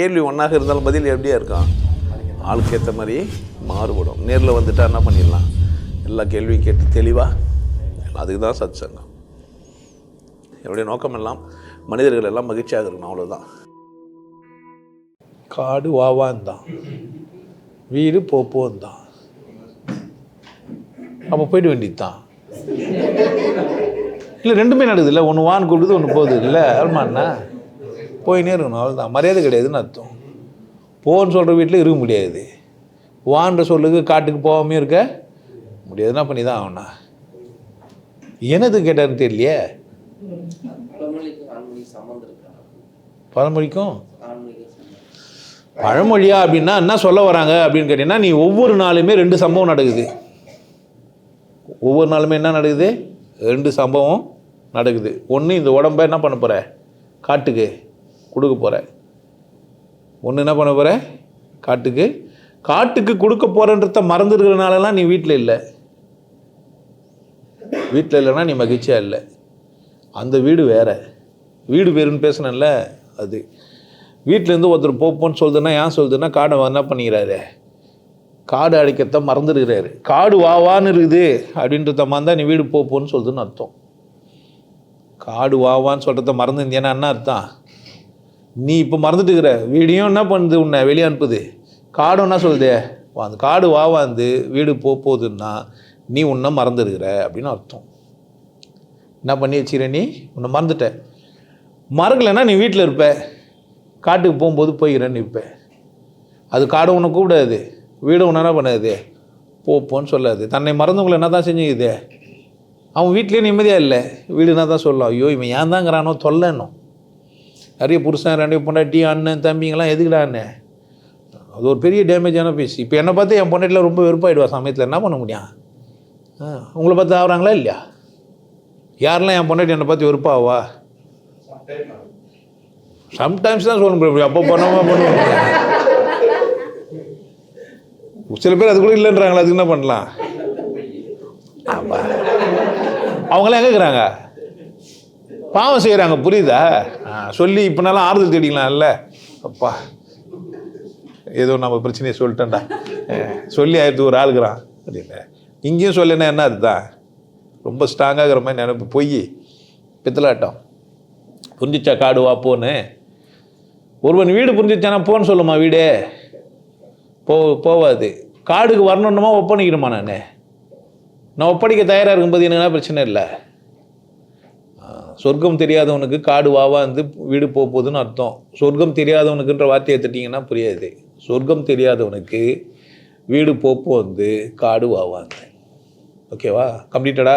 கேள்வி ஒன்றாக இருந்தாலும் பதில் எப்படியா இருக்கும்? ஆளுக்கு ஏற்ற மாதிரி மாறுபடும். நேரில் வந்துட்டால் என்ன பண்ணிடலாம்? எல்லா கேள்வியும் கேட்டு தெளிவாக அதுக்கு தான் சத் சங்கம் என்னுடைய நோக்கம் எல்லாம் மனிதர்கள் எல்லாம் மகிழ்ச்சியாக இருக்கணும் அவ்வளோதான் காடு வாவான் தான். வீடு போப்போன் தான். அப்போ போயிட வேண்டியது தான் இல்லை ரெண்டுமே நடக்குது இல்லை? ஒன்று வான் கூப்பிடுது ஒன்று போகுது இல்லை? அல்மாண்ணா போயினே இருக்கணும். அவ்வளோதான் மரியாதை கிடையாதுன்னு அர்த்தம். போன்னு சொல்கிற வீட்டில் இருக்க முடியாது. வான்ற சொல்லுக்கு காட்டுக்கு போகாமே இருக்க முடியாதுன்னா பண்ணி தான் ஆகணா என்னது கேட்டாருன்னு தெரியலையே. பழமொழிக்கும் பழமொழியா அப்படின்னா என்ன சொல்ல வராங்க அப்படின்னு கேட்டீங்கன்னா நீ ஒவ்வொரு நாளுமே ரெண்டு சம்பவம் நடக்குது. ஒவ்வொரு நாளுமே என்ன நடக்குது? ரெண்டு சம்பவம் நடக்குது. ஒன்று இந்த உடம்ப என்ன பண்ண போகிற காட்டுக்கு. கொடுக்க போகிற ஒன்று என்ன பண்ண போகிற காட்டுக்கு. காட்டுக்கு கொடுக்க போகிறன்றத மறந்துருக்கிறனாலலாம் நீ வீட்டில் இல்லை. வீட்டில் இல்லைன்னா நீ மகிழ்ச்சியாக இல்லை. அந்த வீடு வேறு. வீடு பேருன்னு பேசுனேன்ல அது. வீட்டிலேருந்து ஒருத்தர் போப்போன்னு சொல்லுதுன்னா ஏன் சொல்லுதுன்னா காடை என்ன பண்ணிக்கிறாரு? காடு அடைக்கிறத மறந்துருக்கிறாரு. காடு வாவான்னு இருக்குது. அப்படின்றத மாதிரி நீ வீடு போப்போன்னு சொல்லுதுன்னு அர்த்தம். காடு வாவான்னு சொல்கிறத மறந்துருந்தேன்னா என்ன அர்த்தம்? நீ இப்போ மறந்துட்டுக்கிற. வீடியும் என்ன பண்ணுது உன்னை? வெளியே அனுப்புது. காடும் என்ன சொல்லுது? வா, அந்த காடு வாவாந்து வீடு போக போகுதுன்னா நீ உன்னை மறந்துடுகிற அப்படின்னு அர்த்தம். என்ன பண்ணி வச்சுக்கிற நீ? உன்னை மறந்துட்ட. மறக்கலைன்னா நீ வீட்டில் இருப்ப. காட்டுக்கு போகும்போது போய்கிறேன்னு இருப்ப அது காடு உன்னை கூப்பிடாது. வீடு உன்னை என்ன பண்ணாது? போப்போன்னு சொல்லாது. தன்னை மறந்தவங்களை என்ன தான் செஞ்சுக்குது? அவன் வீட்லேயே நிம்மதியாக இல்லை. வீடு என்ன தான் சொல்லலாம் ஐயோ இவன் ஏன் தாங்கிறானோ தொல்லணும் நிறைய புருஷன் ரெண்டு பொண்டாட்டி அண்ணன் தம்பிங்கெல்லாம் எதுக்குடா அண்ணன் அது ஒரு பெரிய டேமேஜான பீஸ் இப்போ என்னை பார்த்து என் பொண்டாட்டியில் ரொம்ப வெறுப்பாயிடுவா சமயத்தில். என்ன பண்ண முடியும்? ஆ, உங்களை பார்த்து ஆகுறாங்களா இல்லையா? யாரெல்லாம் என் பொண்டாட்டி என்னை பார்த்து வெறுப்பாவா? சம்டைம்ஸ் தான் சொல்ல முடியும். அப்போ பண்ணாமல் பண்ணுவோம் சில பேர் அது கூட இல்லைன்றாங்களா அதுக்கு என்ன பண்ணலாம்? ஆமாம் அவங்களாம் எங்கே இருக்கிறாங்க? பாவம் செய்கிறாங்க புரியுதா? ஆ, சொல்லி இப்போனாலும் ஆறுதல் தேடிக்கலாம்ல. அப்பா ஏதோ நம்ம பிரச்சனையை சொல்லிட்டேன்டா. சொல்லி ஆயிரத்து ஒரு ஆளுக்குறான் அப்படின்னு. இங்கேயும் சொல்லினா என்ன அதுதான்? ரொம்ப ஸ்ட்ராங்காகிற மாதிரி நினைப்பு. பொய் பித்தலாட்டம். புரிஞ்சிச்சா காடு வா போன்னு. ஒருவன் வீடு புரிஞ்சிச்சானா போன்னு சொல்லுமா வீடே? போ போவாது. காடுக்கு வரணுன்னுமா ஒப்படைக்கணுமா நான்? நான் ஒப்படைக்க தயாராக இருக்கும்போது எனக்கு பிரச்சனை இல்லை? சொர்க்கம் தெரியாதவனுக்கு காடு வாவா வந்து வீடு போக போகுதுன்னு அர்த்தம். சொர்க்கம் தெரியாதவனுக்குன்ற வார்த்தையை எடுத்துட்டிங்கன்னா புரியாது. சொர்க்கம் தெரியாதவனுக்கு வீடு போப்போ வந்து காடு வாவாங்க ஓகேவா? கம்ப்ளீட்டடா?